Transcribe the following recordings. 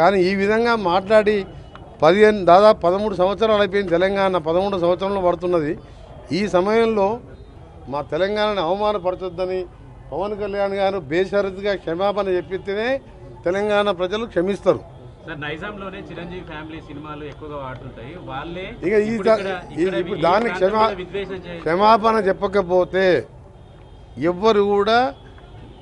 కానీ ఈ విధంగా మాట్లాడి పదిహేను దాదాపు పదమూడు సంవత్సరాలు అయిపోయింది తెలంగాణ పదమూడు సంవత్సరంలో పడుతున్నది. ఈ సమయంలో మా తెలంగాణని అవమానపరచొద్దని పవన్ కళ్యాణ్ గారు బేషరతుగా క్షమాపణ చెప్పితేనే తెలంగాణ ప్రజలు క్షమిస్తారు. నైజాంలోనే చిరంజీవి ఫ్యామిలీ సినిమాలు ఎక్కువగా వాళ్ళే ఇప్పుడు దాన్ని ప్రాంతం క్షమా మీద విద్వేషం చే- క్షమాపణ చెప్పకపోతే ఎవ్వరు కూడా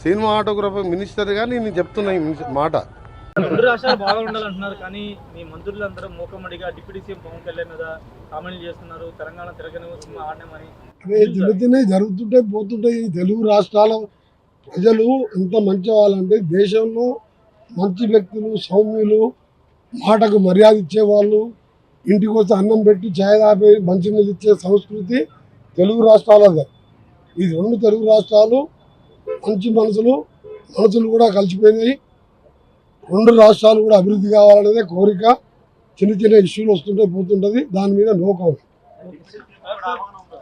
సినిమా ఆటోగ్రఫీ మినిస్టర్గా నేను చెప్తున్నా ఈ మాట. రెండు రాష్ట్రాలు బాగా ఉండాలంటున్నారు కానీ మీ మంత్రులందరూ మూకమ్మడిగా డిప్యూటీ సీఎం పవన్ కళ్యాణ్ మీద కామెంట్లు చేస్తున్నారు తెలంగాణ తిరగని సినిమా చిన్నవి జరుగుతుంటాయి పోతుంటాయి ఈ తెలుగు రాష్ట్రాల ప్రజలు ఎంత మంచి వాళ్ళంటే దేశంలో మంచి వ్యక్తులు సౌమ్యులు మాటకు మర్యాద ఇచ్చేవాళ్ళు ఇంటికి వచ్చి అన్నం పెట్టి ఛాయ్ తాపి మంచినీళ్ళు ఇచ్చే సంస్కృతి తెలుగు రాష్ట్రాలదే. ఈ రెండు తెలుగు రాష్ట్రాలు మంచి మనసులు మనసులు కూడా కలిసిపోయినాయి. రెండు రాష్ట్రాలు కూడా అభివృద్ధి కావాలనేదే కోరిక చిన్న చిన్న ఇష్యూలు వస్తుంటే పోతుంటుంది. దాని మీద నో